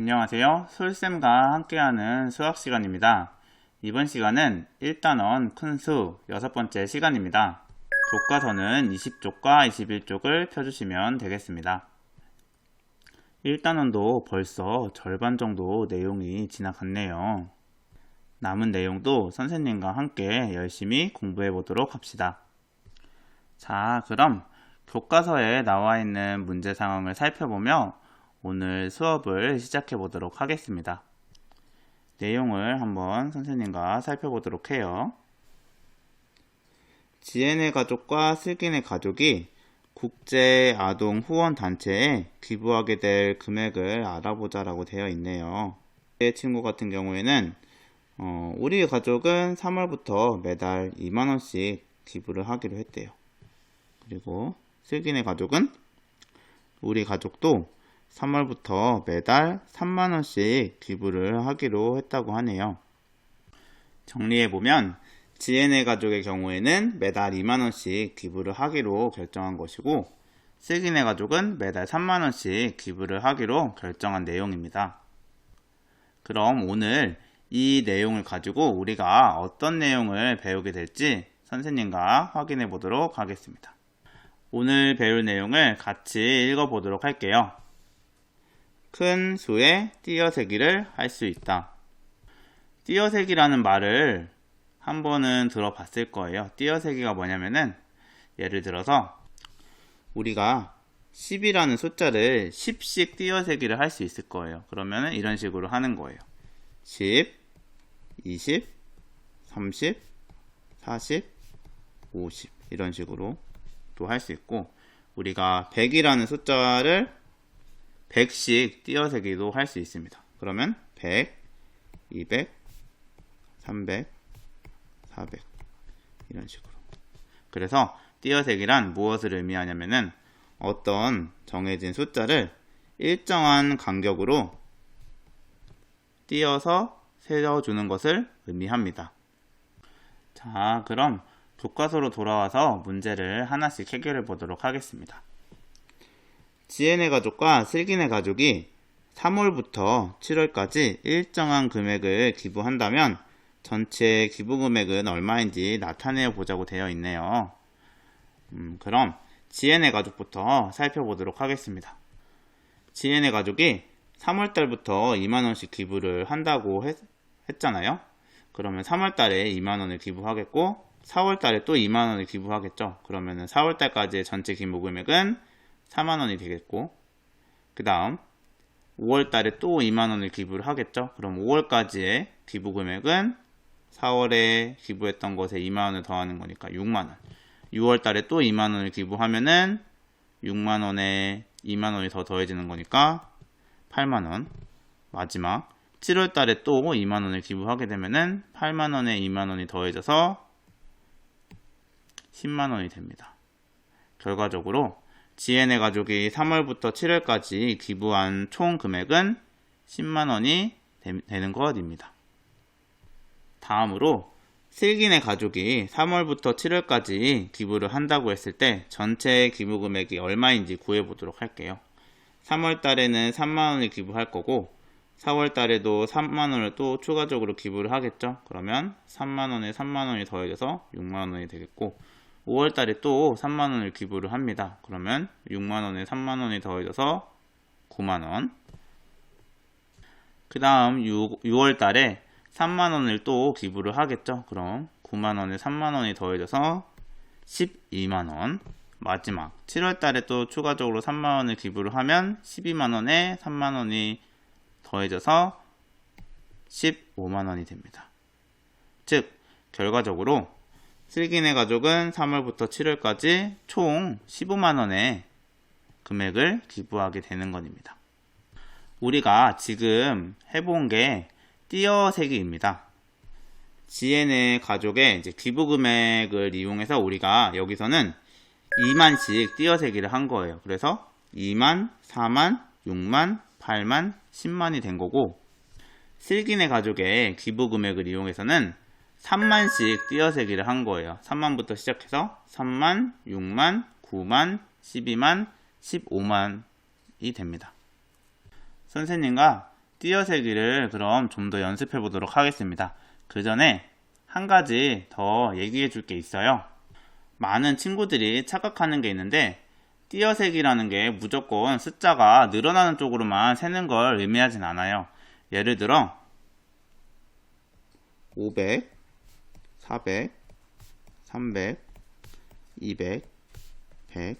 안녕하세요. 솔쌤과 함께하는 수학 시간입니다. 이번 시간은 1단원 큰 수 여섯 번째 시간입니다. 교과서는 20쪽과 21쪽을 펴주시면 되겠습니다. 1단원도 벌써 절반 정도 내용이 지나갔네요. 남은 내용도 선생님과 함께 열심히 공부해 보도록 합시다. 자, 그럼 교과서에 나와 있는 문제 상황을 살펴보며 오늘 수업을 시작해 보도록 하겠습니다. 내용을 한번 선생님과 살펴보도록 해요. 지혜네 가족과 슬기네 가족이 국제 아동 후원 단체에 기부하게 될 금액을 알아보자라고 되어 있네요. 제 친구 같은 경우에는 어, 우리 가족은 3월부터 매달 2만원씩 기부를 하기로 했대요. 그리고 슬기네 가족은 우리 가족도 3월부터 매달 3만원씩 기부를 하기로 했다고 하네요. 정리해보면 지혜네 가족의 경우에는 매달 2만원씩 기부를 하기로 결정한 것이고 슬기네 가족은 매달 3만원씩 기부를 하기로 결정한 내용입니다. 그럼 오늘 이 내용을 가지고 우리가 어떤 내용을 배우게 될지 선생님과 확인해 보도록 하겠습니다. 오늘 배울 내용을 같이 읽어 보도록 할게요. 큰 수의 띄어세기를 할 수 있다. 띄어세기라는 말을 한 번은 들어봤을 거예요. 띄어세기가 뭐냐면은 예를 들어서 우리가 10이라는 숫자를 10씩 띄어세기를 할 수 있을 거예요. 그러면은 이런 식으로 하는 거예요. 10, 20, 30, 40, 50 이런 식으로 또 할 수 있고 우리가 100이라는 숫자를 100씩 띄어세기도 할 수 있습니다. 그러면 100, 200, 300, 400 이런 식으로. 그래서 띄어세기란 무엇을 의미하냐면은 어떤 정해진 숫자를 일정한 간격으로 띄어서 세워주는 것을 의미합니다. 자, 그럼 교과서로 돌아와서 문제를 하나씩 해결해 보도록 하겠습니다. 지혜네 가족과 슬기네 가족이 3월부터 7월까지 일정한 금액을 기부한다면 전체 기부 금액은 얼마인지 나타내어 보자고 되어 있네요. 음, 그럼 지혜네 가족부터 살펴보도록 하겠습니다. 지혜네 가족이 3월달부터 2만원씩 기부를 한다고 했, 했잖아요. 그러면 3월달에 2만원을 기부하겠고 4월달에 또 2만원을 기부하겠죠. 그러면 4월달까지의 전체 기부 금액은 4만원이 되겠고 그 다음 5월달에 또 2만원을 기부를 하겠죠. 그럼 5월까지의 기부 금액은 4월에 기부했던 것에 2만원을 더하는 거니까 6만원 6월달에 또 2만원을 기부하면은 6만원에 2만원이 더 더해지는 거니까 8만원 마지막 7월달에 또 2만원을 기부하게 되면은 8만원에 2만원이 더해져서 10만원이 됩니다. 결과적으로 지혜네 가족이 3월부터 7월까지 기부한 총 금액은 10만원이 되는 것입니다. 다음으로 슬기네 가족이 3월부터 7월까지 기부를 한다고 했을 때 전체 기부 금액이 얼마인지 구해보도록 할게요. 3월 달에는 3만원을 기부할 거고 4월 달에도 3만원을 또 추가적으로 기부를 하겠죠. 그러면 3만원에 3만원이 더해져서 6만원이 되겠고 5월 달에 또 3만 원을 기부를 합니다. 그러면 6만 원에 3만 원이 더해져서 9만 원 그 다음 6월 달에 3만 원을 또 기부를 하겠죠. 그럼 9만 원에 3만 원이 더해져서 12만 원 마지막 7월 달에 또 추가적으로 3만 원을 기부를 하면 12만 원에 3만 원이 더해져서 15만 원이 됩니다. 즉 결과적으로 슬기네 가족은 3월부터 7월까지 총 15만원의 금액을 기부하게 되는 것입니다. 우리가 지금 해본 게 띄어세기입니다. 지혜네 가족의 이제 기부 금액을 이용해서 우리가 여기서는 2만씩 띄어세기를 한 거예요. 그래서 2만, 4만, 6만, 8만, 10만이 된 거고 슬기네 가족의 기부 금액을 이용해서는 3만씩 띄어세기를 한 거예요. 3만부터 시작해서 3만, 6만, 9만, 12만, 15만이 됩니다. 선생님과 띄어세기를 그럼 좀 더 연습해 보도록 하겠습니다. 그 전에 한 가지 더 얘기해 줄 게 있어요. 많은 친구들이 착각하는 게 있는데 띄어세기라는 게 무조건 숫자가 늘어나는 쪽으로만 세는 걸 의미하진 않아요. 예를 들어 500, 400, 300, 200, 100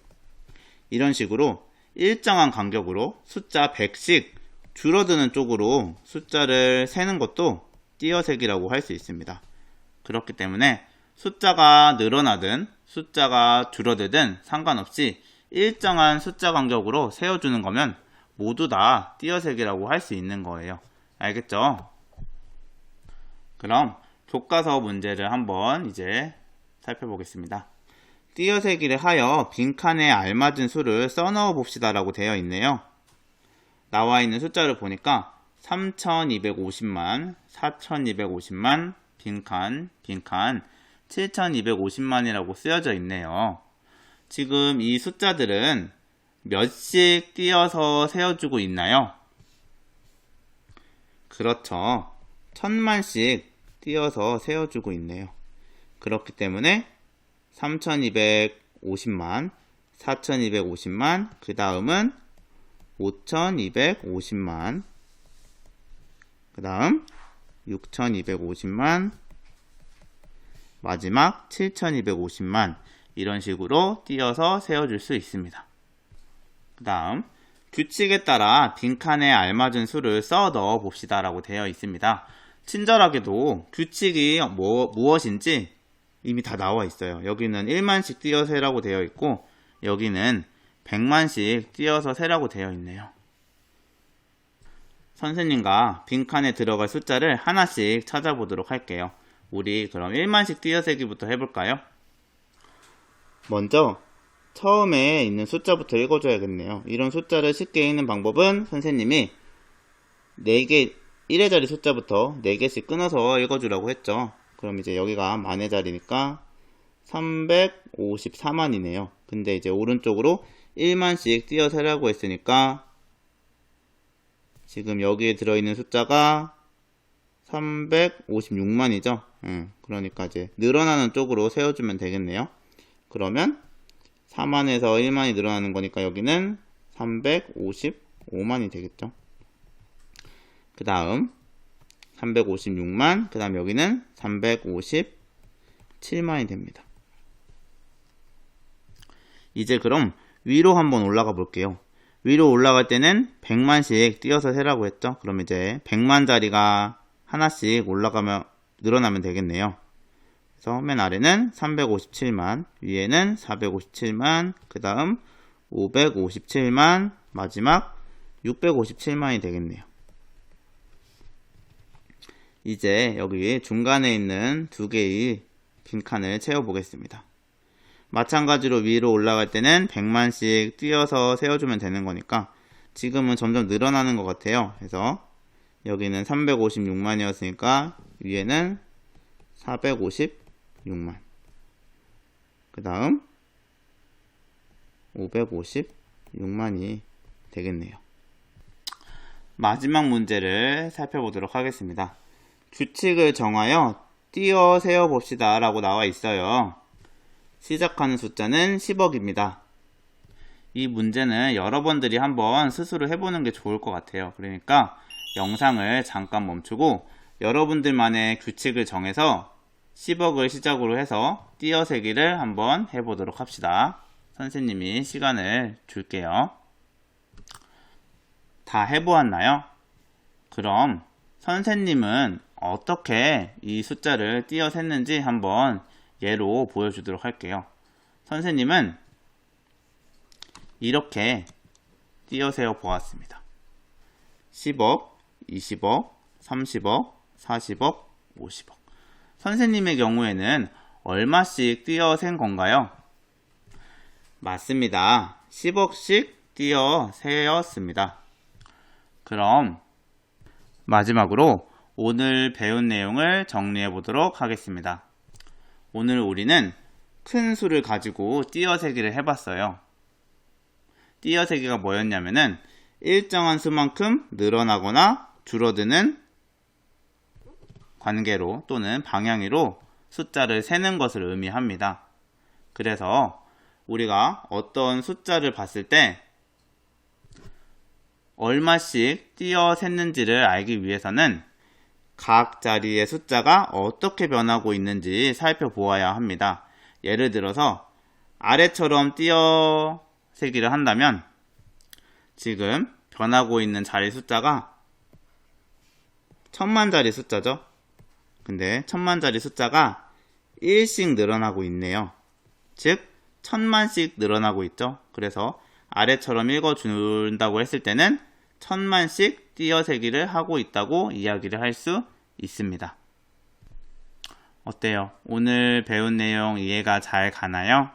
이런 식으로 일정한 간격으로 숫자 100씩 줄어드는 쪽으로 숫자를 세는 것도 띄어세기라고 할 수 있습니다. 그렇기 때문에 숫자가 늘어나든 숫자가 줄어들든 상관없이 일정한 숫자 간격으로 세워주는 거면 모두 다 띄어세기라고 할 수 있는 거예요. 알겠죠? 그럼 교과서 문제를 한번 이제 살펴보겠습니다. 띄어세기를 하여 빈칸에 알맞은 수를 써넣어 봅시다 라고 되어 있네요. 나와 있는 숫자를 보니까 3250만, 4250만, 빈칸, 빈칸, 7250만이라고 쓰여져 있네요. 지금 이 숫자들은 몇씩 띄어서 세워주고 있나요? 그렇죠. 천만씩 띄어서 세워주고 있네요. 그렇기 때문에 3250만, 4250만, 그 다음은 5250만, 그 다음 6250만, 마지막 7250만, 이런 식으로 띄어서 세워줄 수 있습니다. 그 다음, 규칙에 따라 빈칸에 알맞은 수를 써 넣어 봅시다 라고 되어 있습니다. 친절하게도 규칙이 뭐, 무엇인지 이미 다 나와 있어요. 여기는 1만씩 띄어 세라고 되어 있고 여기는 100만씩 띄어서 세라고 되어 있네요. 선생님과 빈칸에 들어갈 숫자를 하나씩 찾아보도록 할게요. 우리 그럼 1만씩 띄어 세기부터 해볼까요? 먼저 처음에 있는 숫자부터 읽어줘야겠네요. 이런 숫자를 쉽게 읽는 방법은 선생님이 4개, 1의 자리 숫자부터 4개씩 끊어서 읽어주라고 했죠. 그럼 이제 여기가 만의 자리니까 354만이네요. 근데 이제 오른쪽으로 1만씩 띄어 세라고 했으니까 지금 여기에 들어있는 숫자가 356만이죠. 음, 그러니까 이제 늘어나는 쪽으로 세워주면 되겠네요. 그러면 4만에서 1만이 늘어나는 거니까 여기는 355만이 되겠죠. 그 다음 356만, 그 다음 여기는 357만이 됩니다. 이제 그럼 위로 한번 올라가 볼게요. 위로 올라갈 때는 100만씩 띄어서 세라고 했죠. 그럼 이제 100만짜리가 하나씩 올라가면 늘어나면 되겠네요. 그래서 맨 아래는 357만, 위에는 457만, 그 다음 557만, 마지막 657만이 되겠네요. 이제 여기 중간에 있는 두 개의 빈칸을 채워보겠습니다. 마찬가지로 위로 올라갈 때는 100만씩 띄어서 세워주면 되는 거니까 지금은 점점 늘어나는 것 같아요. 그래서 여기는 356만이었으니까 위에는 456만 그 다음 556만이 되겠네요. 마지막 문제를 살펴보도록 하겠습니다. 규칙을 정하여 띄어 세어 봅시다 라고 나와 있어요. 시작하는 숫자는 10억입니다. 이 문제는 여러분들이 한번 스스로 해보는 게 좋을 것 같아요. 그러니까 영상을 잠깐 멈추고 여러분들만의 규칙을 정해서 10억을 시작으로 해서 띄어 세기를 한번 해보도록 합시다. 선생님이 시간을 줄게요. 다 해보았나요? 그럼 선생님은 어떻게 이 숫자를 띄어 셌는지 한번 예로 보여주도록 할게요. 선생님은 이렇게 띄어 세어 보았습니다. 10억, 20억, 30억, 40억, 50억. 선생님의 경우에는 얼마씩 띄어 센 건가요? 맞습니다. 10억씩 띄어 세었습니다. 그럼 마지막으로 오늘 배운 내용을 정리해 보도록 하겠습니다. 오늘 우리는 큰 수를 가지고 띄어세기를 해봤어요. 띄어세기가 뭐였냐면은 일정한 수만큼 늘어나거나 줄어드는 관계로 또는 방향으로 숫자를 세는 것을 의미합니다. 그래서 우리가 어떤 숫자를 봤을 때 얼마씩 띄어 셌는지를 알기 위해서는 각 자리의 숫자가 어떻게 변하고 있는지 살펴보아야 합니다. 예를 들어서 아래처럼 띄어 세기를 한다면 지금 변하고 있는 자리 숫자가 천만 자리 숫자죠. 근데 천만 자리 숫자가 1씩 늘어나고 있네요. 즉 천만씩 늘어나고 있죠. 그래서 아래처럼 읽어준다고 했을 때는 천만씩 띄어세기를 하고 있다고 이야기를 할 수 있습니다. 어때요? 오늘 배운 내용 이해가 잘 가나요?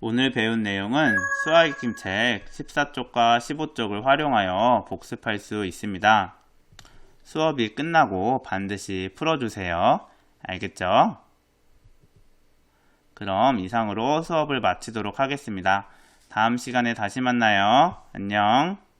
오늘 배운 내용은 수학 익힘 책 14쪽과 15쪽을 활용하여 복습할 수 있습니다. 수업이 끝나고 반드시 풀어주세요. 알겠죠? 그럼 이상으로 수업을 마치도록 하겠습니다. 다음 시간에 다시 만나요. 안녕.